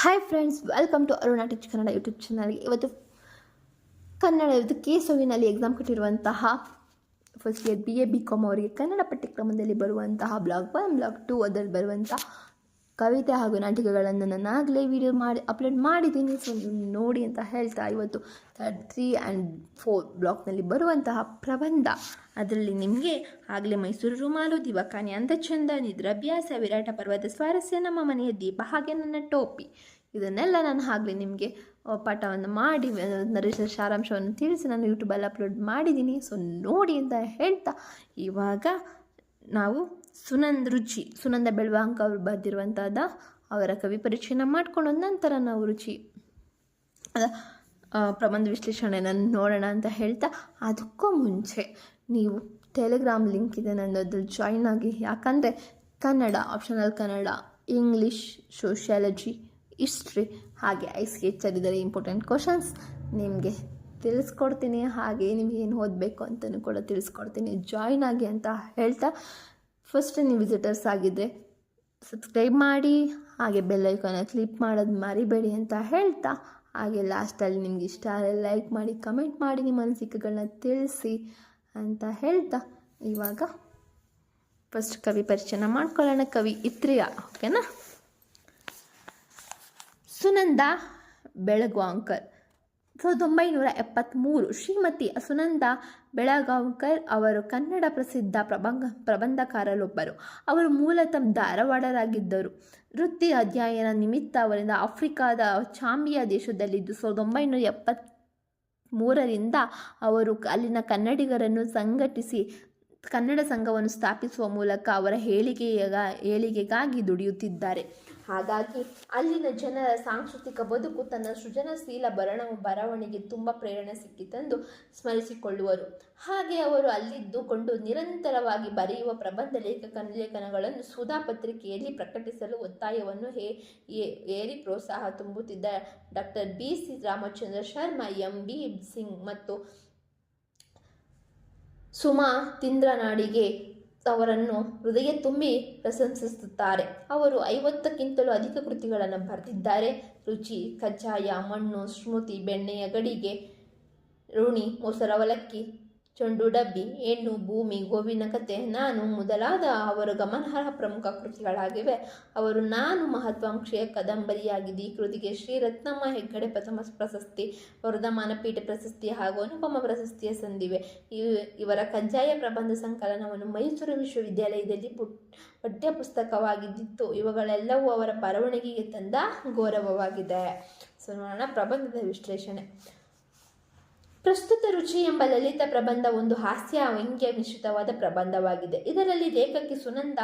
Hi friends welcome to Aruna teach Kannada YouTube ಚಾನಲ್ಗೆ ಇವತ್ತು ಕನ್ನಡ ಇವತ್ತು ಕೆ ಸೋವಿನಲ್ಲಿ ಎಕ್ಸಾಮ್ ಕೊಟ್ಟಿರುವಂತಹ first year B A B com ಅವರಿಗೆ ಕನ್ನಡ ಪಠ್ಯಕ್ರಮದಲ್ಲಿ ಬರುವಂತಹ ಬ್ಲಾಗ್ ಒನ್ ಬ್ಲಾಗ್ ಟು ಅದರಲ್ಲಿ ಬರುವಂಥ ಕವಿತೆ ಹಾಗೂ ನಾಟಕಗಳನ್ನು ನಾನು ಆಗಲೇ ವಿಡಿಯೋ ಮಾಡಿ ಅಪ್ಲೋಡ್ ಮಾಡಿದ್ದೀನಿ. ಸೊ ನೋಡಿ ಅಂತ ಹೇಳ್ತಾ ಇವತ್ತು ತ್ರೀ ಆ್ಯಂಡ್ ಫೋರ್ ಬ್ಲಾಕ್ನಲ್ಲಿ ಬರುವಂತಹ ಪ್ರಬಂಧ. ಅದರಲ್ಲಿ ನಿಮಗೆ ಆಗಲೇ ಮೈಸೂರು ರುಮಾಲು ದಿವಕಾನಿ, ಅಂದಚಂದ, ನಿದ್ರಾಭ್ಯಾಸ, ವಿರಾಟ ಪರ್ವತ ಸ್ವಾರಸ್ಯ, ನಮ್ಮ ಮನೆಯ ದೀಪ ಹಾಗೆ ನನ್ನ ಟೋಪಿ. ಇದನ್ನೆಲ್ಲ ನಾನು ಆಗಲೇ ನಿಮಗೆ ಪಾಠವನ್ನು ಮಾಡಿ ನರೇಶ ಸಾರಾಂಶವನ್ನು ತಿಳಿಸಿ ನಾನು ಯೂಟ್ಯೂಬಲ್ಲಿ ಅಪ್ಲೋಡ್ ಮಾಡಿದ್ದೀನಿ. ಸೊ ನೋಡಿ ಅಂತ ಹೇಳ್ತಾ ಇವಾಗ ನಾವು ಸುನಂದ್ ರುಚಿ, ಸುನಂದ ಬೆಳ್ವಾಂಕ ಅವರು ಬರೆದಿರುವಂಥದ್ದು ಅವರ ಕವಿ ಪರಿಚಯನ ಮಾಡ್ಕೊಂಡು ನಂತರ ನಾವು ರುಚಿ ಪ್ರಬಂಧ ವಿಶ್ಲೇಷಣೆಯನ್ನು ನೋಡೋಣ ಅಂತ ಹೇಳ್ತಾ ಅದಕ್ಕೂ ಮುಂಚೆ ನೀವು ಟೆಲಿಗ್ರಾಮ್ ಲಿಂಕ್ ಇದೆ ನಂದು ಅದ್ರಲ್ಲಿ ಜಾಯ್ನ್ ಆಗಿ. ಯಾಕಂದರೆ Kannada optional Kannada English sociology history ಹಾಗೆ ಐ ಕೆಚರ್ ಇದ್ದಾರೆ ಇಂಪಾರ್ಟೆಂಟ್ ಕ್ವಶನ್ಸ್ ನಿಮಗೆ ತಿಳಿಸ್ಕೊಡ್ತೀನಿ. ಹಾಗೆ ನಿಮಗೇನು ಓದಬೇಕು ಅಂತಲೂ ಕೂಡ ತಿಳಿಸ್ಕೊಡ್ತೀನಿ. ಜಾಯ್ನ್ ಆಗಿ ಅಂತ ಹೇಳ್ತಾ ಫಸ್ಟ್ ನೀವು ವಿಸಿಟರ್ಸ್ ಆಗಿದ್ದರೆ ಸಬ್ಸ್ಕ್ರೈಬ್ ಮಾಡಿ, ಹಾಗೆ ಬೆಲ್ ಐಕಾನ ಕ್ಲಿಕ್ ಮಾಡೋದು ಮರಿಬೇಡಿ ಅಂತ ಹೇಳ್ತಾ, ಹಾಗೆ ಲಾಸ್ಟಲ್ಲಿ ನಿಮ್ಗೆ ಇಷ್ಟ ಆದರೆ ಲೈಕ್ ಮಾಡಿ ಕಮೆಂಟ್ ಮಾಡಿ ನಿಮ್ಮ ಅನಿಸಿಕೆಗಳನ್ನ ತಿಳಿಸಿ ಅಂತ ಹೇಳ್ತಾ, ಇವಾಗ ಫಸ್ಟ್ ಕವಿ ಪರಿಚಯ ಮಾಡ್ಕೊಳ್ಳೋಣ. ಕವಿ ಇತ್ರಿಯ ಓಕೆನಾ ಸುನಂದ ಬೆಳಗಾಂಕರ್ ಸಾವಿರದ ಒಂಬೈನೂರ ಎಪ್ಪತ್ತ್ಮೂರು ಶ್ರೀಮತಿ ಅಸುನಂದ ಬೆಳಗಾವ್ಕರ್ ಅವರು ಕನ್ನಡ ಪ್ರಸಿದ್ಧ ಪ್ರಬಂಗ ಪ್ರಬಂಧಕಾರರೊಬ್ಬರು ಅವರು ಮೂಲತಃ ಧಾರವಾಡರಾಗಿದ್ದರು. ವೃತ್ತಿ ಅಧ್ಯಯನ ನಿಮಿತ್ತ ಅವರಿಂದ ಆಫ್ರಿಕಾದ ಚಾಂಬಿಯಾ ದೇಶದಲ್ಲಿದ್ದು ಸಾವಿರದ ಒಂಬೈನೂರ ಎಪ್ಪತ್ತ್ ಮೂರರಿಂದ ಅವರು ಅಲ್ಲಿನ ಕನ್ನಡಿಗರನ್ನು ಸಂಘಟಿಸಿ ಕನ್ನಡ ಸಂಘವನ್ನು ಸ್ಥಾಪಿಸುವ ಮೂಲಕ ಅವರ ಹೇಳಿಕೆಯ ಏಳಿಗೆಗಾಗಿ ದುಡಿಯುತ್ತಿದ್ದಾರೆ. ಹಾಗಾಗಿ ಅಲ್ಲಿನ ಜನರ ಸಾಂಸ್ಕೃತಿಕ ಬದುಕು ತನ್ನ ಸೃಜನಶೀಲ ಬರಣ ಬರವಣಿಗೆ ತುಂಬ ಪ್ರೇರಣೆ ಸಿಕ್ಕಿತೆಂದು ಸ್ಮರಿಸಿಕೊಳ್ಳುವರು. ಹಾಗೆ ಅವರು ಅಲ್ಲಿದ್ದುಕೊಂಡು ನಿರಂತರವಾಗಿ ಬರೆಯುವ ಪ್ರಬಂಧ ಲೇಖಕ ಲೇಖನಗಳನ್ನು ಸುಧಾ ಪತ್ರಿಕೆಯಲ್ಲಿ ಪ್ರಕಟಿಸಲು ಒತ್ತಾಯವನ್ನು ಹೇ ಏರಿ ಪ್ರೋತ್ಸಾಹ ತುಂಬುತ್ತಿದ್ದ doctor B C Ramachandra Sharma, M B Singh ಮತ್ತು ಸುಮಾ ತಿಂದ್ರನಾಡಿಗೆ ಅವರನ್ನು ಹೃದಯ ತುಂಬಿ ಪ್ರಶಂಸಿಸುತ್ತಾರೆ. ಅವರು ಐವತ್ತಕ್ಕಿಂತಲೂ ಅಧಿಕ ಕೃತಿಗಳನ್ನು ಬರೆದಿದ್ದಾರೆ. ರುಚಿ, ಕಜ್ಜಾಯ, ಮಣ್ಣು, ಸ್ಮೃತಿ, ಬೆಣ್ಣೆಯ ಗಡಿಗೆ ಋಣಿ ಮೊಸರವಲಕ್ಕಿ ಚಂಡು ಡಬ್ಬಿ, ಹೆಣ್ಣು, ಭೂಮಿ, ಗೋವಿನ ಕತೆ, ನಾನು ಮೊದಲಾದ ಅವರ ಗಮನಾರ್ಹ ಪ್ರಮುಖ ಕೃತಿಗಳಾಗಿವೆ. ಅವರು ನಾನು ಮಹತ್ವಾಂಕ್ಷೆಯ ಕದಂಬರಿಯಾಗಿದೆ ಈ ಕೃತಿಗೆ ಶ್ರೀ ರತ್ನಮ್ಮ ಹೆಗ್ಗಡೆ ಪ್ರಥಮ ಪ್ರಶಸ್ತಿ ವರದಮಾನ ಪೀಠ ಪ್ರಶಸ್ತಿ ಹಾಗೂ ಅನುಪಮ ಪ್ರಶಸ್ತಿಯ ಸಂದಿವೆ. ಇವ್- ಇವರ ಕಜ್ಜಾಯ ಪ್ರಬಂಧ ಸಂಕಲನವನ್ನು ಮೈಸೂರು ವಿಶ್ವವಿದ್ಯಾಲಯದಲ್ಲಿ ಪಠ್ಯಪುಸ್ತಕವಾಗಿದ್ದಿತ್ತು. ಪಠ್ಯ ಪುಸ್ತಕವಾಗಿದ್ದಿತ್ತು ಇವುಗಳೆಲ್ಲವೂ ಅವರ ಬರವಣಿಗೆಗೆ ತಂದ ಗೌರವವಾಗಿದೆ. ಸೊ ಪ್ರಬಂಧದ ವಿಶ್ಲೇಷಣೆ. ಪ್ರಸ್ತುತ ರುಚಿ ಎಂಬ ಲಲಿತ ಪ್ರಬಂಧ ಒಂದು ಹಾಸ್ಯ ವ್ಯಂಗ್ಯ ಮಿಶ್ರಿತವಾದ ಪ್ರಬಂಧವಾಗಿದೆ. ಇದರಲ್ಲಿ ಲೇಖಕಿ ಸುನಂದ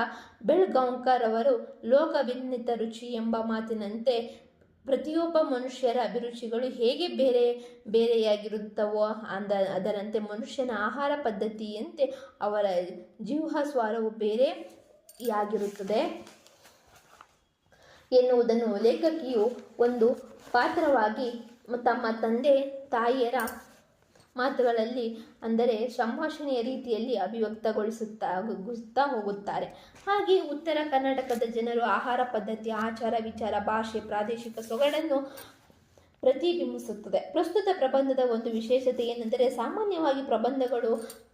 ಬೆಳ್ಗಾಂವ್ಕರ್ ಅವರು, ಲೋಕವಿನ್ನಿತ ರುಚಿ ಎಂಬ ಮಾತಿನಂತೆ ಪ್ರತಿಯೊಬ್ಬ ಮನುಷ್ಯರ ಅಭಿರುಚಿಗಳು ಹೇಗೆ ಬೇರೆ, ಬೇರೆಯಾಗಿರುತ್ತವೋ ಅಂದ, ಅದರಂತೆ ಮನುಷ್ಯನ ಆಹಾರ ಪದ್ಧತಿಯಂತೆ ಅವರ ಜೀವಸ್ವಾರವು ಬೇರೆಯಾಗಿರುತ್ತದೆ. ಎನ್ನುವುದನ್ನು ಲೇಖಕಿಯು ಒಂದು ಪಾತ್ರವಾಗಿ ತಮ್ಮ ತಂದೆ, ತಾಯಿಯರ ಮಾತುಗಳಲ್ಲಿ ಅಂದರೆ ಸಂಭಾಷಣೆಯ ರೀತಿಯಲ್ಲಿ ಅಭಿವ್ಯಕ್ತಗೊಳಿಸುತ್ತಾ ಗುಸ್ತಾ ಹೋಗುತ್ತಾರೆ. ಹಾಗೆ ಉತ್ತರ ಕರ್ನಾಟಕದ ಜನರು ಆಹಾರ ಪದ್ಧತಿ, ಆಚಾರ ವಿಚಾರ, ಭಾಷೆ, ಪ್ರಾದೇಶಿಕ ಸೊಗಡನ್ನು ಪ್ರತಿಬಿಂಬಿಸುತ್ತದೆ. ಪ್ರಸ್ತುತ ಪ್ರಬಂಧದ ಒಂದು ವಿಶೇಷತೆ ಏನೆಂದರೆ ಸಾಮಾನ್ಯವಾಗಿ ಪ್ರಬಂಧಗಳು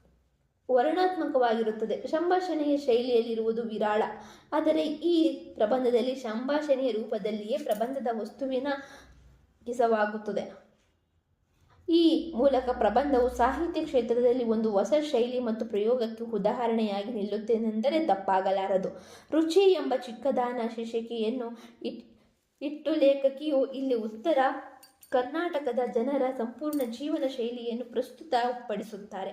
ವರ್ಣಾತ್ಮಕವಾಗಿರುತ್ತದೆ ಸಂಭಾಷಣೆಯ ಶೈಲಿಯಲ್ಲಿರುವುದು ವಿರಾಳ. ಆದರೆ ಈ ಪ್ರಬಂಧದಲ್ಲಿ ಸಂಭಾಷಣೆಯ ರೂಪದಲ್ಲಿಯೇ ಪ್ರಬಂಧದ ವಸ್ತುವಿನ ಕಿಸವಾಗುತ್ತದೆ ಈ ಮೂಲಕ ಪ್ರಬಂಧವು ಸಾಹಿತ್ಯ ಕ್ಷೇತ್ರದಲ್ಲಿ ಒಂದು ಹೊಸ ಶೈಲಿ ಮತ್ತು ಪ್ರಯೋಗಕ್ಕೆ ಉದಾಹರಣೆಯಾಗಿ ನಿಲ್ಲುತ್ತೇನೆಂದರೆ ತಪ್ಪಾಗಲಾರದು ರುಚಿ ಎಂಬ ಚಿಕ್ಕದಾನ ಶೀರ್ಷಿಕೆಯನ್ನು ಇಟ್, ಇಟ್ಟು ಲೇಖಕಿಯು ಇಲ್ಲಿ ಉತ್ತರ, ಕರ್ನಾಟಕದ ಜನರ ಸಂಪೂರ್ಣ ಜೀವನ ಶೈಲಿಯನ್ನು ಪ್ರಸ್ತುತಪಡಿಸುತ್ತಾರೆ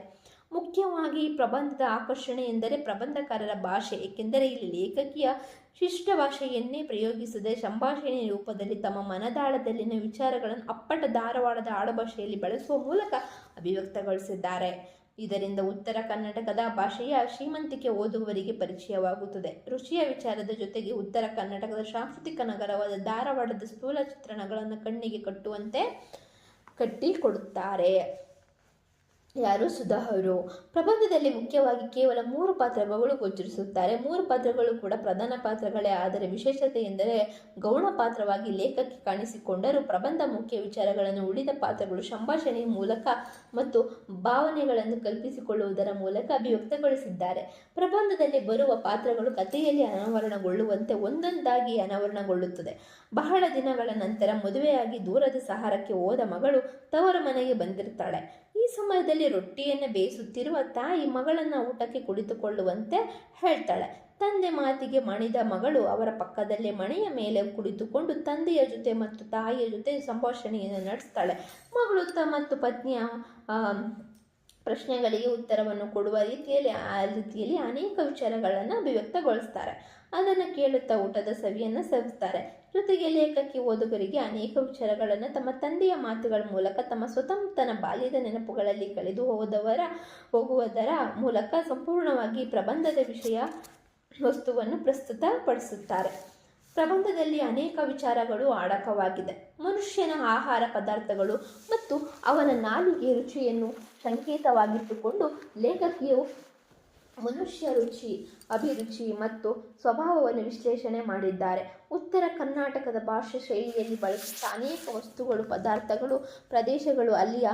ಮುಖ್ಯವಾಗಿ ಪ್ರಬಂಧದ ಆಕರ್ಷಣೆ ಎಂದರೆ ಪ್ರಬಂಧಕಾರರ ಭಾಷೆ, ಏಕೆಂದರೆ ಇಲ್ಲಿ ಲೇಖಕಿಯ ಶಿಷ್ಟ ಭಾಷೆಯನ್ನೇ ಪ್ರಯೋಗಿಸದೆ ಸಂಭಾಷಣೆಯ ರೂಪದಲ್ಲಿ ತಮ್ಮ ಮನದಾಳದಲ್ಲಿನ ವಿಚಾರಗಳನ್ನು ಅಪ್ಪಟ ಧಾರವಾಡದ ಆಡುಭಾಷೆಯಲ್ಲಿ ಬಳಸುವ ಮೂಲಕ ಅಭಿವ್ಯಕ್ತಗೊಳಿಸಿದ್ದಾರೆ. ಇದರಿಂದ ಉತ್ತರ ಕರ್ನಾಟಕದ ಭಾಷೆಯ ಶ್ರೀಮಂತಿಕೆ ಓದುವವರಿಗೆ ಪರಿಚಯವಾಗುತ್ತದೆ. ರುಚಿಯ ವಿಚಾರದ ಜೊತೆಗೆ ಉತ್ತರ ಕರ್ನಾಟಕದ ಸಾಂಸ್ಕೃತಿಕ ನಗರವಾದ ಧಾರವಾಡದ ಸ್ಥೂಲ ಚಿತ್ರಣಗಳನ್ನು ಕಣ್ಣಿಗೆ ಕಟ್ಟುವಂತೆ ಕಟ್ಟಿಕೊಡುತ್ತಾರೆ. ಯಾರು ಸುಧಾ ಅವರು? ಪ್ರಬಂಧದಲ್ಲಿ ಮುಖ್ಯವಾಗಿ ಕೇವಲ ಮೂರು ಪಾತ್ರಗಳು ಗೋಚರಿಸುತ್ತಾರೆ. ಮೂರು ಪಾತ್ರಗಳು ಕೂಡ ಪ್ರಧಾನ ಪಾತ್ರಗಳೇ. ಆದರೆ ವಿಶೇಷತೆ ಎಂದರೆ ಗೌಣ ಪಾತ್ರವಾಗಿ ಲೇಖಕ್ಕೆ ಕಾಣಿಸಿಕೊಂಡರೂ ಪ್ರಬಂಧ ಮುಖ್ಯ ವಿಚಾರಗಳನ್ನು ಉಳಿದ ಪಾತ್ರಗಳು ಸಂಭಾಷಣೆಯ ಮೂಲಕ ಮತ್ತು ಭಾವನೆಗಳನ್ನು ಕಲ್ಪಿಸಿಕೊಳ್ಳುವುದರ ಮೂಲಕ ಅಭಿವ್ಯಕ್ತಗೊಳಿಸಿದ್ದಾರೆ. ಪ್ರಬಂಧದಲ್ಲಿ ಬರುವ ಪಾತ್ರಗಳು ಕಥೆಯಲ್ಲಿ ಅನಾವರಣಗೊಳ್ಳುವಂತೆ ಒಂದೊಂದಾಗಿ ಅನಾವರಣಗೊಳ್ಳುತ್ತದೆ. ಬಹಳ ದಿನಗಳ ನಂತರ ಮದುವೆಯಾಗಿ ದೂರದ ಸಹಾರಕ್ಕೆ ಹೋದ ಮಗಳು ತವರ ಮನೆಗೆ ಬಂದಿರ್ತಾಳೆ. ಸಮಯದಲ್ಲಿ ರೊಟ್ಟಿಯನ್ನು ಬೇಯಿಸುತ್ತಿರುವ ತಾಯಿ ಮಗಳನ್ನು ಊಟಕ್ಕೆ ಕುಳಿತುಕೊಳ್ಳುವಂತೆ ಹೇಳ್ತಾಳೆ. ತಂದೆ ಮಾತಿಗೆ ಮಣಿದ ಮಗಳು ಅವರ ಪಕ್ಕದಲ್ಲೇ ಮಣೆಯ ಮೇಲೆ ಕುಳಿತುಕೊಂಡು ತಂದೆಯ ಜೊತೆ ಮತ್ತು ತಾಯಿಯ ಜೊತೆ ಸಂಭಾಷಣೆಯನ್ನು ನಡೆಸ್ತಾಳೆ. ಮಗಳು ತ ಮತ್ತು ಪತ್ನಿಯ ಪ್ರಶ್ನೆಗಳಿಗೆ ಉತ್ತರವನ್ನು ಕೊಡುವ ರೀತಿಯಲ್ಲಿ, ಆ ರೀತಿಯಲ್ಲಿ ಅನೇಕ ವಿಚಾರಗಳನ್ನು ಅಭಿವ್ಯಕ್ತಗೊಳಿಸ್ತಾರೆ. ಅದನ್ನು ಕೇಳುತ್ತಾ ಊಟದ ಸವಿಯನ್ನು ಸವಿಸ್ತಾರೆ. ಜೊತೆಗೆ ಲೇಖಕಿ ಓದುಗರಿಗೆ ಅನೇಕ ವಿಚಾರಗಳನ್ನು ತಮ್ಮ ತಂದೆಯ ಮಾತುಗಳ ಮೂಲಕ, ತಮ್ಮ ಸ್ವತಂತ್ರ ಬಾಲ್ಯದ ನೆನಪುಗಳಲ್ಲಿ ಕಳೆದು ಹೋದವರ, ಹೋಗುವುದರ ಮೂಲಕ ಸಂಪೂರ್ಣವಾಗಿ ಪ್ರಬಂಧದ ವಿಷಯ ವಸ್ತುವನ್ನು ಪ್ರಸ್ತುತಪಡಿಸುತ್ತಾರೆ. ಪ್ರಬಂಧದಲ್ಲಿ ಅನೇಕ ವಿಚಾರಗಳು ಆಡಕವಾಗಿದೆ. ಮನುಷ್ಯನ ಆಹಾರ ಪದಾರ್ಥಗಳು ಮತ್ತು ಅವನ ನಾಲಿಗೆ ರುಚಿಯನ್ನು ಸಂಕೇತವಾಗಿಟ್ಟುಕೊಂಡು ಲೇಖಕಿಯು ಮನುಷ್ಯ ರುಚಿ, ಅಭಿರುಚಿ ಮತ್ತು ಸ್ವಭಾವವನ್ನು ವಿಶ್ಲೇಷಣೆ ಮಾಡಿದ್ದಾರೆ. ಉತ್ತರ ಕರ್ನಾಟಕದ ಭಾಷಾ ಶೈಲಿಯಲ್ಲಿ ಬಳಸಿದ ಅನೇಕ ವಸ್ತುಗಳು, ಪದಾರ್ಥಗಳು, ಪ್ರದೇಶಗಳು ಅಲ್ಲಿಯ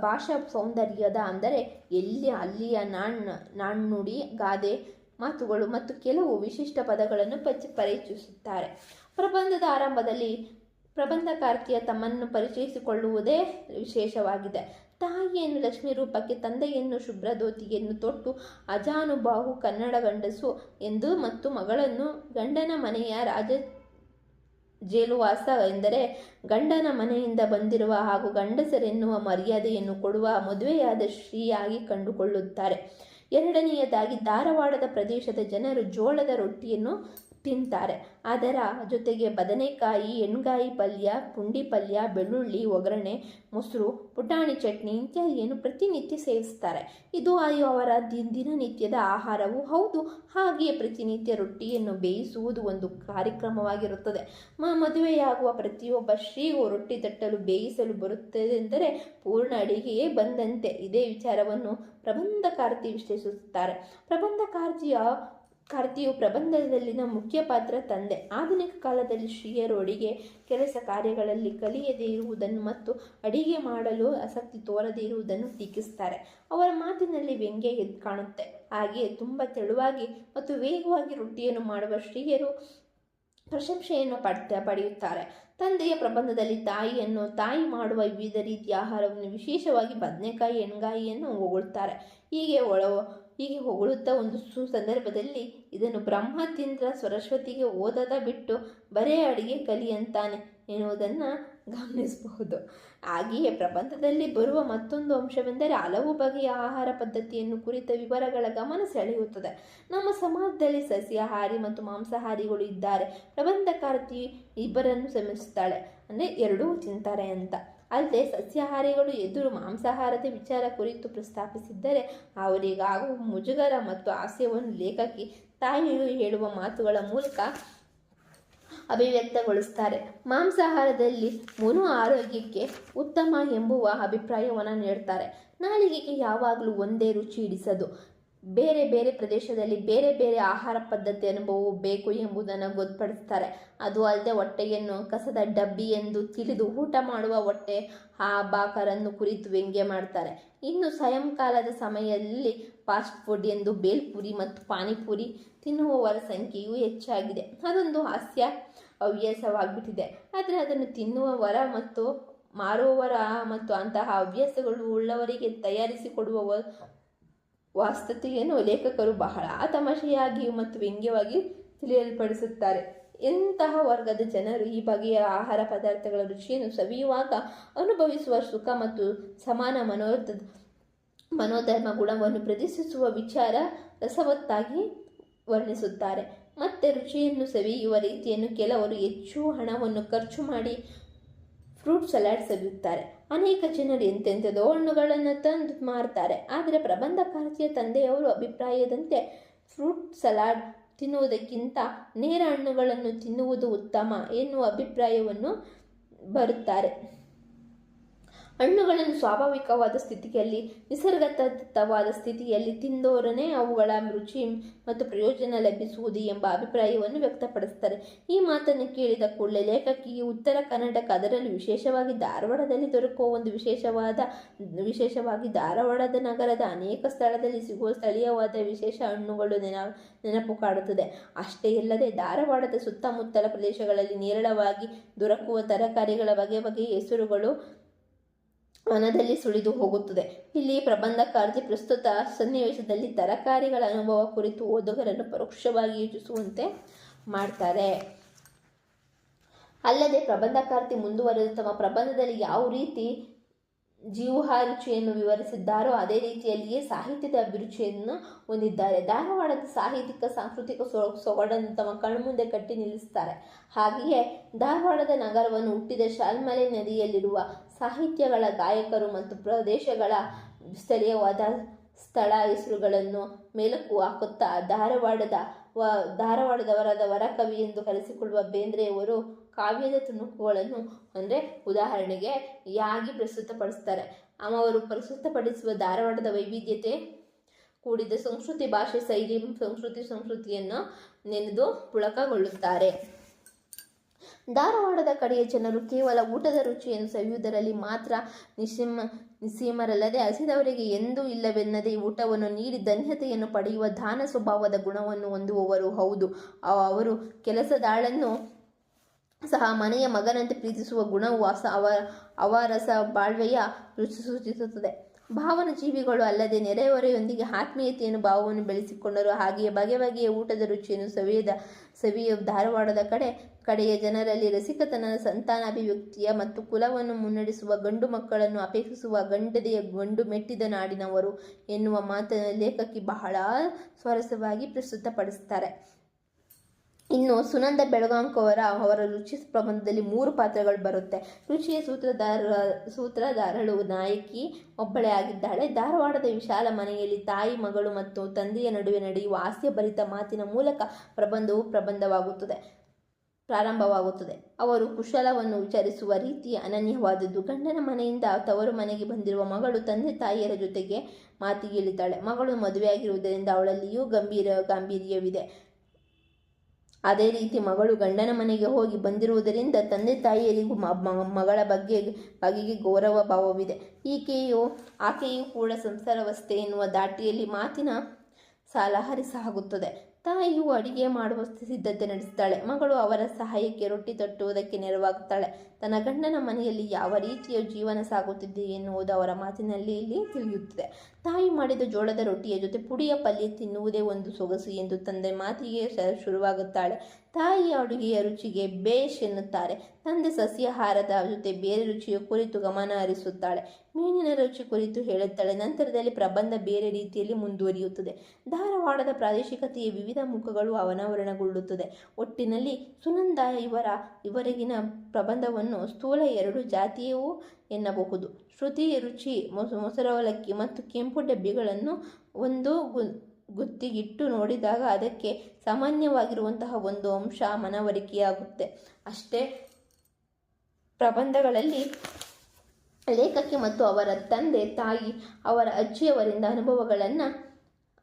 ಭಾಷಾ ಸೌಂದರ್ಯದ ಅಂದರೆ ಎಲ್ಲಿ, ಅಲ್ಲಿಯ ನಾಣ್, ನಾಣ್ಣುಡಿ, ಗಾದೆ ಮಾತುಗಳು ಮತ್ತು ಕೆಲವು ವಿಶಿಷ್ಟ ಪದಗಳನ್ನು ಪಚ್, ಪರಿಚಯಿಸುತ್ತಾರೆ. ಪ್ರಬಂಧದ ಆರಂಭದಲ್ಲಿ ಪ್ರಬಂಧಕಾರ್ತಿಯ ತಮ್ಮನ್ನು ಪರಿಚಯಿಸಿಕೊಳ್ಳುವುದೇ ವಿಶೇಷವಾಗಿದೆ. ತಾಯಿಯನ್ನು ಲಕ್ಷ್ಮಿ ರೂಪಕ್ಕೆ, ತಂದೆಯನ್ನು ಶುಭ್ರ ಧೋತಿಯನ್ನು ತೊಟ್ಟು ಅಜಾನುಬಾಹು ಕನ್ನಡ ಗಂಡಸು ಎಂದು ಮತ್ತು ಮಗಳನ್ನು ಗಂಡನ ಮನೆಯ ರಾಜ ಜೇಲುವಾಸ ಎಂದರೆ ಗಂಡನ ಮನೆಯಿಂದ ಬಂದಿರುವ ಹಾಗೂ ಗಂಡಸರೆನ್ನುವ ಮರ್ಯಾದೆಯನ್ನು ಕೊಡುವ ಮದುವೆಯಾದ ಶ್ರೀಯಾಗಿ ಕಂಡುಕೊಳ್ಳುತ್ತಾರೆ. ಎರಡನೆಯದಾಗಿ ಧಾರವಾಡದ ಪ್ರದೇಶದ ಜನರು ಜೋಳದ ರೊಟ್ಟಿಯನ್ನು ತಿಂತಾರೆ. ಅದರ ಜೊತೆಗೆ ಬದನೆಕಾಯಿ, ಎಣ್ಗಾಯಿ ಪಲ್ಯ, ಪುಂಡಿ ಪಲ್ಯ, ಬೆಳ್ಳುಳ್ಳಿ, ಒಗ್ಗರಣೆ, ಮೊಸರು, ಪುಟಾಣಿ ಚಟ್ನಿ ಇತ್ಯಾದಿಯನ್ನು ಪ್ರತಿನಿತ್ಯ ಸೇವಿಸ್ತಾರೆ. ಇದು ಆಯು ಅವರ ದಿನ ದಿನನಿತ್ಯದ ಆಹಾರವೂ ಹೌದು. ಹಾಗೆಯೇ ಪ್ರತಿನಿತ್ಯ ರೊಟ್ಟಿಯನ್ನು ಬೇಯಿಸುವುದು ಒಂದು ಕಾರ್ಯಕ್ರಮವಾಗಿರುತ್ತದೆ. ಮದುವೆಯಾಗುವ ಪ್ರತಿಯೊಬ್ಬ ಶ್ರೀಗೂ ರೊಟ್ಟಿ ತಟ್ಟಲು ಬೇಯಿಸಲು ಬರುತ್ತದೆ ಎಂದರೆ ಪೂರ್ಣ ಅಡಿಗೆಯೇ ಬಂದಂತೆ. ಇದೇ ವಿಚಾರವನ್ನು ಪ್ರಬಂಧಕಾರ್ತಿ ವಿಶ್ಲೇಷಿಸುತ್ತಾರೆ. ಪ್ರಬಂಧಕಾರ್ತಿಯ ಕಾರ್ತಿಯು ಪ್ರಬಂಧದಲ್ಲಿನ ಮುಖ್ಯ ಪಾತ್ರ ತಂದೆ. ಆಧುನಿಕ ಕಾಲದಲ್ಲಿ ಶ್ರೀಯರು ಅಡಿಗೆ ಕೆಲಸ ಕಾರ್ಯಗಳಲ್ಲಿ ಕಲಿಯದೇ ಇರುವುದನ್ನು ಮತ್ತು ಅಡಿಗೆ ಮಾಡಲು ಆಸಕ್ತಿ ತೋರದೇ ಇರುವುದನ್ನು ಟೀಕಿಸ್ತಾರೆ ಅವರ ಮಾತಿನಲ್ಲಿ ವ್ಯಂಗ್ಯ ಎದ್ದು ಕಾಣುತ್ತೆ. ಹಾಗೆಯೇ ತುಂಬ ತೆಳುವಾಗಿ ಮತ್ತು ವೇಗವಾಗಿ ರೊಟ್ಟಿಯನ್ನು ಮಾಡುವ ಶ್ರೀಯರು ಪ್ರಶಂಸೆಯನ್ನು ಪಡ್ತ ಪಡೆಯುತ್ತಾರೆ. ತಂದೆಯ ಪ್ರಬಂಧದಲ್ಲಿ ತಾಯಿಯನ್ನು ತಾಯಿ ಮಾಡುವ ವಿವಿಧ ರೀತಿಯ ಆಹಾರವನ್ನು ವಿಶೇಷವಾಗಿ ಬದನೆಕಾಯಿ, ಎಣ್ಗಾಯಿಯನ್ನು ಹೊಗಳುತ್ತಾರೆ ಹೀಗೆ ಒಳ ಹೀಗೆ ಹೊಗಳುತ್ತಾ ಒಂದು ಸು ಸಂದರ್ಭದಲ್ಲಿ ಇದನ್ನು ಬ್ರಹ್ಮತೀಂದ್ರ ಸರಸ್ವತಿಗೆ ಓದದ ಬಿಟ್ಟು ಬರೇ ಅಡಿಗೆ ಕಲಿಯಂತಾನೆ ಎನ್ನುವುದನ್ನು ಗಮನಿಸಬಹುದು. ಹಾಗೆಯೇ ಪ್ರಬಂಧದಲ್ಲಿ ಬರುವ ಮತ್ತೊಂದು ಅಂಶವೆಂದರೆ ಹಲವು ಬಗೆಯ ಆಹಾರ ಪದ್ಧತಿಯನ್ನು ಕುರಿತ ವಿವರಗಳ ಗಮನ ಸೆಳೆಯುತ್ತದೆ. ನಮ್ಮ ಸಮಾಜದಲ್ಲಿ ಸಸ್ಯಾಹಾರಿ ಮತ್ತು ಮಾಂಸಾಹಾರಿಗಳು ಇದ್ದಾರೆ. ಪ್ರಬಂಧಕಾರ್ತಿ ಇಬ್ಬರನ್ನು ಶ್ರಮಿಸುತ್ತಾಳೆ ಅಂದರೆ ಎರಡೂ ತಿಂತಾರೆ ಅಂತ. ಅಲ್ಲದೆ ಸಸ್ಯಾಹಾರಿಗಳು ಎದುರು ಮಾಂಸಾಹಾರದ ವಿಚಾರ ಕುರಿತು ಪ್ರಸ್ತಾಪಿಸಿದ್ದರೆ ಅವರಿಗಾಗುವ ಮುಜುಗರ ಮತ್ತು ಆಸೆಯವನ್ನು ಲೇಖಕಿ ತಾಯಿಯು ಹೇಳುವ ಮಾತುಗಳ ಮೂಲಕ ಅಭಿವ್ಯಕ್ತಗೊಳಿಸ್ತಾರೆ ಮಾಂಸಾಹಾರದಲ್ಲಿ ಮನು ಆರೋಗ್ಯಕ್ಕೆ ಉತ್ತಮ ಎಂಬುವ ಅಭಿಪ್ರಾಯವನ್ನು ನೀಡ್ತಾರೆ ನಾಲಿಗೆಗೆ ಯಾವಾಗಲೂ ಒಂದೇ ರುಚಿ ಹಿಡಿಸದು ಬೇರೆ ಬೇರೆ ಪ್ರದೇಶದಲ್ಲಿ ಬೇರೆ ಬೇರೆ ಆಹಾರ ಪದ್ಧತಿ ಅನುಭವವು ಬೇಕು ಎಂಬುದನ್ನು ಗೊತ್ತುಪಡಿಸ್ತಾರೆ. ಅದು ಅಲ್ಲದೆ ಹೊಟ್ಟೆಯನ್ನು ಕಸದ ಡಬ್ಬಿ ಎಂದು ತಿಳಿದು ಊಟ ಮಾಡುವ ಹೊಟ್ಟೆ ಆ ಬಾಕರನ್ನು ಕುರಿತು ವ್ಯಂಗ್ಯ ಮಾಡ್ತಾರೆ. ಇನ್ನು ಸ್ವಯಂಕಾಲದ ಸಮಯದಲ್ಲಿ ಫಾಸ್ಟ್ ಫುಡ್ ಎಂದು ಬೇಲ್ಪುರಿ ಮತ್ತು ಪಾನಿಪುರಿ ತಿನ್ನುವವರ ಸಂಖ್ಯೆಯೂ ಹೆಚ್ಚಾಗಿದೆ. ಅದೊಂದು ಹಾಸ್ಯ ಹವ್ಯಾಸವಾಗಿಬಿಟ್ಟಿದೆ. ಆದರೆ ಅದನ್ನು ತಿನ್ನುವವರ ಮತ್ತು ಮಾರುವವರ ಮತ್ತು ಅಂತಹ ಹವ್ಯಾಸಗಳು ಉಳ್ಳವರಿಗೆ ತಯಾರಿಸಿಕೊಡುವ ವಾಸ್ತತೆಯನ್ನು ಲೇಖಕರು ಬಹಳ ತಮಾಷೆಯಾಗಿಯೂ ಮತ್ತು ವ್ಯಂಗ್ಯವಾಗಿ ತಿಳಿಯಲ್ಪಡಿಸುತ್ತಾರೆ. ಎಂತಹ ವರ್ಗದ ಜನರು ಈ ಬಗೆಯ ಆಹಾರ ಪದಾರ್ಥಗಳ ರುಚಿಯನ್ನು ಸವಿಯುವಾಗ ಅನುಭವಿಸುವ ಸುಖ ಮತ್ತು ಸಮಾನ ಮನೋಧ ಮನೋಧರ್ಮ ಗುಣವನ್ನು ಪ್ರದರ್ಶಿಸುವ ವಿಚಾರ ರಸವತ್ತಾಗಿ ವರ್ಣಿಸುತ್ತಾರೆ. ಮತ್ತೆ ರುಚಿಯನ್ನು ಸವಿಯುವ ರೀತಿಯನ್ನು ಕೆಲವರು ಹೆಚ್ಚು ಹಣವನ್ನು ಖರ್ಚು ಮಾಡಿ ಫ್ರೂಟ್ ಸಲಾಡ್ ಸವಿಯುತ್ತಾರೆ. ಅನೇಕ ಜನರು ಎಂತೆಂಥದೋ ಹಣ್ಣುಗಳನ್ನು ತಂದು ಮಾರ್ತಾರೆ. ಆದರೆ ಪ್ರಬಂಧಕಾರ್ತಿಯ ತಂದೆಯವರು ಅಭಿಪ್ರಾಯದಂತೆ ಫ್ರೂಟ್ ಸಲಾಡ್ ತಿನ್ನುವುದಕ್ಕಿಂತ ನೇರ ಹಣ್ಣುಗಳನ್ನು ತಿನ್ನುವುದು ಉತ್ತಮ ಎನ್ನುವ ಅಭಿಪ್ರಾಯವನ್ನು ಬರುತ್ತಾರೆ. ಹಣ್ಣುಗಳನ್ನು ಸ್ವಾಭಾವಿಕವಾದ ಸ್ಥಿತಿಯಲ್ಲಿ ನಿಸರ್ಗತವಾದ ಸ್ಥಿತಿಯಲ್ಲಿ ತಿಂದೋರನೇ ಅವುಗಳ ರುಚಿ ಮತ್ತು ಪ್ರಯೋಜನ ಲಭಿಸುವುದು ಎಂಬ ಅಭಿಪ್ರಾಯವನ್ನು ವ್ಯಕ್ತಪಡಿಸ್ತಾರೆ ಈ ಮಾತನ್ನು ಕೇಳಿದ ಕೂಡಲೇ ಲೇಖಕಿಯು ಉತ್ತರ ಕರ್ನಾಟಕ ಅದರಲ್ಲಿ ವಿಶೇಷವಾಗಿ ಧಾರವಾಡದಲ್ಲಿ ದೊರಕುವ ಒಂದು ವಿಶೇಷವಾದ, ವಿಶೇಷವಾಗಿ ಧಾರವಾಡದ ನಗರದ ಅನೇಕ ಸ್ಥಳದಲ್ಲಿ ಸಿಗುವ ಸ್ಥಳೀಯವಾದ ವಿಶೇಷ ಹಣ್ಣುಗಳು ನೆನ, ನೆನಪು ಕಾಡುತ್ತದೆ. ಅಷ್ಟೇ ಅಲ್ಲದೆ ಧಾರವಾಡದ ಸುತ್ತಮುತ್ತಲ ಪ್ರದೇಶಗಳಲ್ಲಿ ನೇರಳವಾಗಿ ದೊರಕುವ ತರಕಾರಿಗಳ ಬಗೆ ಬಗೆಯ ಹೆಸರುಗಳು ಮನದಲ್ಲಿ ಸುಳಿದು ಹೋಗುತ್ತದೆ. ಇಲ್ಲಿ ಪ್ರಬಂಧಕಾರ್ತಿ ಪ್ರಸ್ತುತ ಸನ್ನಿವೇಶದಲ್ಲಿ ತರಕಾರಿಗಳ ಅನುಭವ ಕುರಿತು ಓದುಗರನ್ನು ಪರೋಕ್ಷವಾಗಿ ಯೋಚಿಸುವಂತೆ ಮಾಡ್ತಾರೆ. ಅಲ್ಲದೆ ಪ್ರಬಂಧಕಾರ್ತಿ ಮುಂದುವರೆದು ತಮ್ಮ ಪ್ರಬಂಧದಲ್ಲಿ ಯಾವ ರೀತಿ ಜೀವಹ ರುಚಿಯನ್ನು ವಿವರಿಸಿದ್ದಾರೋ, ಅದೇ ರೀತಿಯಲ್ಲಿಯೇ ಸಾಹಿತ್ಯದ ಅಭಿರುಚಿಯನ್ನು ಹೊಂದಿದ್ದಾರೆ. ಧಾರವಾಡದ ಸಾಹಿತ್ಯಿಕ, ಸಾಂಸ್ಕೃತಿಕ ಸೊಗಡನ್ನು ತಮ್ಮ ಕಣ್ಮುಂದೆ ಕಟ್ಟಿ ನಿಲ್ಲಿಸುತ್ತಾರೆ. ಹಾಗೆಯೇ ಧಾರವಾಡದ ನಗರವನ್ನು ಹುಟ್ಟಿದ ಶಾಲ್ಮಲೆ ನದಿಯಲ್ಲಿರುವ ಸಾಹಿತ್ಯಗಳ ಗಾಯಕರು ಮತ್ತು ಪ್ರದೇಶಗಳ ಸ್ಥಳೀಯವಾದ ಸ್ಥಳ ಹೆಸರುಗಳನ್ನು ಮೆಲುಕು ಹಾಕುತ್ತಾ, ಧಾರವಾಡದ ವ, ಧಾರವಾಡದವರಾದ ವರಕವಿ ಎಂದು ಕರೆಸಿಕೊಳ್ಳುವ ಬೇಂದ್ರೆಯವರು ಕಾವ್ಯದ ತುಣುಕುಗಳನ್ನು ಅಂದರೆ ಉದಾಹರಣೆಗೆ ಯಾಗಿ ಪ್ರಸ್ತುತಪಡಿಸ್ತಾರೆ. ಅವರು ಪ್ರಸ್ತುತಪಡಿಸುವ ಧಾರವಾಡದ ವೈವಿಧ್ಯತೆ ಕೂಡಿದ ಸಂಸ್ಕೃತಿ ಭಾಷೆ ಶೈಲಿ, ಸಂಸ್ಕೃತಿ ಸಂಸ್ಕೃತಿಯನ್ನು ನೆನೆದು ಪುಳಕಗೊಳ್ಳುತ್ತಾರೆ. ಧಾರವಾಡದ ಕಡೆಯ ಜನರು ಕೇವಲ ಊಟದ ರುಚಿಯನ್ನು ಸವಿಯುವುದರಲ್ಲಿ ಮಾತ್ರ ನಿಸ್ಸೀಮ, ನಿಸ್ಸೀಮರಲ್ಲದೆ ಹಸಿದವರಿಗೆ ಎಂದೂ ಇಲ್ಲವೆನ್ನದೇ ಊಟವನ್ನು ನೀಡಿ ಧನ್ಯತೆಯನ್ನು ಪಡೆಯುವ ದಾನ ಸ್ವಭಾವದ ಗುಣವನ್ನು ಹೊಂದುವವರು ಹೌದು. ಅವ- ಅವರು ಕೆಲಸದಾಳನ್ನು ಸಹ ಮನೆಯ ಮಗನಂತೆ ಪ್ರೀತಿಸುವ ಗುಣವು ಅಸ ಅವ, ಅವರಸ ಬಾಳ್ವೆಯ ರುಚಿ ಸೂಚಿಸುತ್ತದೆ. ಭಾವನ ಜೀವಿಗಳು ಅಲ್ಲದೆ ನೆರೆಹೊರೆಯೊಂದಿಗೆ ಆತ್ಮೀಯತೆಯನ್ನು ಭಾವವನ್ನು ಬೆಳೆಸಿಕೊಂಡರು. ಹಾಗೆಯೇ ಬಗೆ ಬಗೆಯ ಊಟದ ರುಚಿಯನ್ನು ಸವಿಯದ, ಸವಿಯ ಧಾರವಾಡದ ಕಡೆ, ಕಡೆಯ ಜನರಲ್ಲಿ ರಸಿಕತನದ ಸಂತಾನಾಭಿವ್ಯಕ್ತಿಯ ಮತ್ತು ಕುಲವನ್ನು ಮುನ್ನಡೆಸುವ ಗಂಡು ಮಕ್ಕಳನ್ನು ಅಪೇಕ್ಷಿಸುವ ಗಂಡದೆಯ ಗಂಡು ಮೆಟ್ಟಿದ ನಾಡಿನವರು ಎನ್ನುವ ಮಾತನ್ನು ಲೇಖಕಿ ಬಹಳ ಸ್ವಾರಸ್ಯವಾಗಿ ಪ್ರಸ್ತುತಪಡಿಸ್ತಾರೆ ಇನ್ನು ಸುನಂದ ಬೆಳಗಾಂಕವರ ಅವರ ರುಚಿ ಪ್ರಬಂಧದಲ್ಲಿ ಮೂರು ಪಾತ್ರಗಳು ಬರುತ್ತೆ. ರುಚಿಯ ಸೂತ್ರಧಾರ, ಸೂತ್ರಧಾರಳು ನಾಯಕಿ ಒಬ್ಬಳೇ ಆಗಿದ್ದಾಳೆ. ಧಾರವಾಡದ ವಿಶಾಲ ಮನೆಯಲ್ಲಿ ತಾಯಿ, ಮಗಳು ಮತ್ತು ತಂದೆಯ ನಡುವೆ ನಡೆಯುವ ಹಾಸ್ಯಭರಿತ ಮಾತಿನ ಮೂಲಕ ಪ್ರಬಂಧವು ಪ್ರಬಂಧವಾಗುತ್ತದೆ, ಪ್ರಾರಂಭವಾಗುತ್ತದೆ. ಅವರು ಕುಶಲವನ್ನು ವಿಚಾರಿಸುವ ರೀತಿ ಅನನ್ಯವಾದದ್ದು. ಗಂಡನ ಮನೆಯಿಂದ ತವರು ಮನೆಗೆ ಬಂದಿರುವ ಮಗಳು ತಂದೆ ತಾಯಿಯರ ಜೊತೆಗೆ ಮಾತಿಗಿಳಿತಾಳೆ. ಮಗಳು ಮದುವೆಯಾಗಿರುವುದರಿಂದ ಅವಳಲ್ಲಿಯೂ ಗಂಭೀರ ಗಾಂಭೀರ್ಯವಿದೆ. ಅದೇ ರೀತಿ ಮಗಳು ಗಂಡನ ಮನೆಗೆ ಹೋಗಿ ಬಂದಿರುವುದರಿಂದ ತಂದೆ ತಾಯಿಯರಿಗೂ ಮಗಳ ಬಗ್ಗೆ ಬಗೆಗೆ ಗೌರವ ಭಾವವಿದೆ. ಈಕೆಯು, ಆಕೆಯೂ ಕೂಡ ಸಂಸಾರವಸ್ಥೆ ಎನ್ನುವ ದಾಟಿಯಲ್ಲಿ ಮಾತಿನ ಸಾಲ ಹರಿಸಾಗುತ್ತದೆ ತಾಯಿಯು ಅಡಿಗೆ ಮಾಡುವ ಸಿದ್ಧತೆ ನಡೆಸುತ್ತಾಳೆ ಮಗಳು ಅವರ ಸಹಾಯಕ್ಕೆ ರೊಟ್ಟಿ ತಟ್ಟುವುದಕ್ಕೆ ನೆರವಾಗುತ್ತಾಳೆ. ತನ್ನ ಗಂಡನ ಮನೆಯಲ್ಲಿ ಯಾವ ರೀತಿಯ ಜೀವನ ಸಾಗುತ್ತಿದೆ ಎನ್ನುವುದು ಅವರ ಮಾತಿನಲ್ಲಿ ಇಲ್ಲಿ ತಿಳಿಯುತ್ತದೆ. ತಾಯಿ ಮಾಡಿದ ಜೋಳದ ರೊಟ್ಟಿಯ ಜೊತೆ ಪುಡಿಯ ಪಲ್ಯ ತಿನ್ನುವುದೇ ಒಂದು ಸೊಗಸು ಎಂದು ತಂದೆ ಮಾತಿಗೆ ಶುರುವಾಗುತ್ತಾಳೆ. ತಾಯಿಯ ಅಡುಗೆಯ ರುಚಿಗೆ ಬೇಷ್ ಎನ್ನುತ್ತಾರೆ. ತಂದೆ ಸಸ್ಯಾಹಾರದ ಜೊತೆ ಬೇರೆ ರುಚಿಯ ಕುರಿತು ಗಮನ ಹರಿಸುತ್ತಾಳೆ. ಮೀನಿನ ರುಚಿ ಕುರಿತು ಹೇಳುತ್ತಾಳೆ. ನಂತರದಲ್ಲಿ ಪ್ರಬಂಧ ಬೇರೆ ರೀತಿಯಲ್ಲಿ ಮುಂದುವರಿಯುತ್ತದೆ. ಧಾರವಾಡದ ಪ್ರಾದೇಶಿಕತೆಯ ವಿವಿಧ ಮುಖಗಳು ಅವನಾವರಣಗೊಳ್ಳುತ್ತದೆ ಒಟ್ಟಿನಲ್ಲಿ ಸುನಂದ ಇವರ, ಇವರೆಗಿನ ಪ್ರಬಂಧವನ್ನು ಸ್ಥೂಲ ಎರಡು ಜಾತಿಯವೂ ಎನ್ನಬಹುದು. ಶ್ರುತಿ, ರುಚಿ ಮೊಸ ಮೊಸರವಲಕ್ಕಿ ಮತ್ತು ಕೆಂಪು ಡಬ್ಬಿಗಳನ್ನು ಒಂದು ಗುತ್ತಿಗಿಟ್ಟು ನೋಡಿದಾಗ ಅದಕ್ಕೆ ಸಾಮಾನ್ಯವಾಗಿರುವಂತಹ ಒಂದು ಅಂಶ ಮನವರಿಕೆಯಾಗುತ್ತೆ. ಅಷ್ಟೇ ಪ್ರಬಂಧಗಳಲ್ಲಿ ಲೇಖಕಿ ಮತ್ತು ಅವರ ತಂದೆ ತಾಯಿ ಅವರ ಅಜ್ಜಿಯವರಿಂದ ಅನುಭವಗಳನ್ನು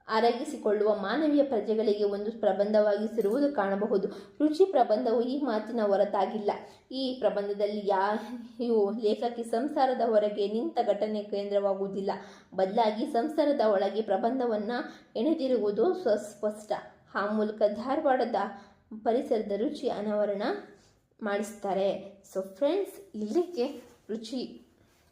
ಅರಗಿಸಿಕೊಳ್ಳುವ ಮಾನವೀಯ ಪ್ರಜೆಗಳಿಗೆ ಒಂದು ಪ್ರಬಂಧವಾಗಿಸಿರುವುದು ಕಾಣಬಹುದು. ರುಚಿ ಪ್ರಬಂಧವು ಈ ಮಾತಿನ ಹೊರತಾಗಿಲ್ಲ. ಈ ಪ್ರಬಂಧದಲ್ಲಿ ಯಾ ಲೇಖಕಿ ಸಂಸಾರದ ಹೊರಗೆ ನಿಂತ ಘಟನೆ ಕೇಂದ್ರವಾಗುವುದಿಲ್ಲ. ಬದಲಾಗಿ ಸಂಸಾರದ ಒಳಗೆ ಪ್ರಬಂಧವನ್ನು ಎಣೆದಿರುವುದು ಸ್ವಸ್ಪಷ್ಟ ಆ ಮೂಲಕ ಧಾರವಾಡದ ಪರಿಸರದ ರುಚಿ ಅನಾವರಣ ಮಾಡಿಸ್ತಾರೆ. ಸೊ ಫ್ರೆಂಡ್ಸ್ ಇಲ್ಲಿಗೆ ರುಚಿ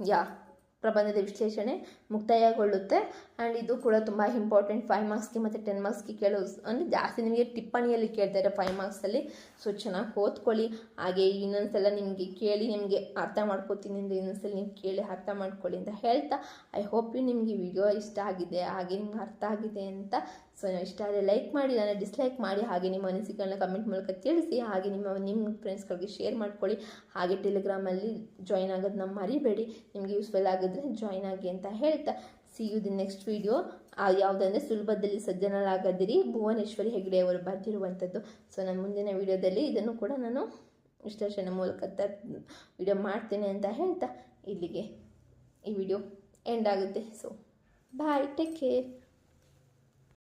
ಯಾ ಪ್ರಬಂಧದ ವಿಶ್ಲೇಷಣೆ ಮುಕ್ತಾಯಗೊಳ್ಳುತ್ತೆ. ಆ್ಯಂಡ್ ಇದು ಕೂಡ ತುಂಬ ಇಂಪಾರ್ಟೆಂಟ್ ಫೈವ್ ಮಾರ್ಕ್ಸ್ಗೆ ಮತ್ತು ಟೆನ್ ಮಾರ್ಕ್ಸ್ಗೆ ಕೇಳೋ ಅಂದರೆ ಜಾಸ್ತಿ ನಿಮಗೆ ಟಿಪ್ಪಣಿಯಲ್ಲಿ ಕೇಳ್ತಾರೆ ಫೈವ್ ಮಾರ್ಕ್ಸಲ್ಲಿ ಸೊ ಚೆನ್ನಾಗಿ ಓದ್ಕೊಳ್ಳಿ. ಹಾಗೆ ಇನ್ನೊಂದ್ಸಲ ನಿಮಗೆ ಕೇಳಿ, ನಿಮಗೆ ಅರ್ಥ ಮಾಡ್ಕೋತೀನಿ ಅಂದರೆ ಇನ್ನೊಂದ್ಸಲ ನೀವು ಕೇಳಿ ಅರ್ಥ ಮಾಡ್ಕೊಳ್ಳಿ ಅಂತ ಹೇಳ್ತಾ. ಐ ಹೋಪ್ ಯು ನಿಮಗೆ ವಿಡಿಯೋ ಇಷ್ಟ ಆಗಿದೆ. ಹಾಗೆ ನಿಮ್ಗೆ ಅರ್ಥ ಆಗಿದೆ ಅಂತ ಸೊ ಇಷ್ಟ ಆದರೆ ಲೈಕ್ ಮಾಡಿ ನಾನು ಡಿಸ್ಲೈಕ್ ಮಾಡಿ, ಹಾಗೆ ನಿಮ್ಮ ಅನಿಸಿಕೆಗಳನ್ನ ಕಮೆಂಟ್ ಮೂಲಕ ತಿಳಿಸಿ, ಹಾಗೆ ನಿಮ್ಮ ನಿಮ್ಮ ಫ್ರೆಂಡ್ಸ್ಗಳಿಗೆ ಶೇರ್ ಮಾಡ್ಕೊಳ್ಳಿ. ಹಾಗೆ ಟೆಲಿಗ್ರಾಮಲ್ಲಿ ಜಾಯ್ನ್ ಆಗೋದನ್ನ ಮರಿಬೇಡಿ. ನಿಮಗೆ ಯೂಸ್ಫುಲ್ ಆಗಿದ್ರೆ ಜಾಯ್ನ್ ಆಗಿ ಅಂತ ಹೇಳ್ತಾ. See you the next video ಯಾವುದಂದ್ರೆ ಸುಲಭದಲ್ಲಿ ಸಜ್ಜನರಾಗದಿರಿ. ಭುವನೇಶ್ವರಿ ಹೆಗ್ಡೆ ಅವರು ಬರೆದಿರುವಂಥದ್ದು ಸೊ ನಾನು ಮುಂದಿನ ವಿಡಿಯೋದಲ್ಲಿ ಇದನ್ನು ಕೂಡ ನಾನು ವಿಶ್ಲೇಷಣೆ ಮೂಲಕ ತ ವಿಡಿಯೋ ಮಾಡ್ತೇನೆ ಅಂತ ಹೇಳ್ತಾ. ಇಲ್ಲಿಗೆ ಈ ವಿಡಿಯೋ ಎಂಡ್ ಆಗುತ್ತೆ. So bye take care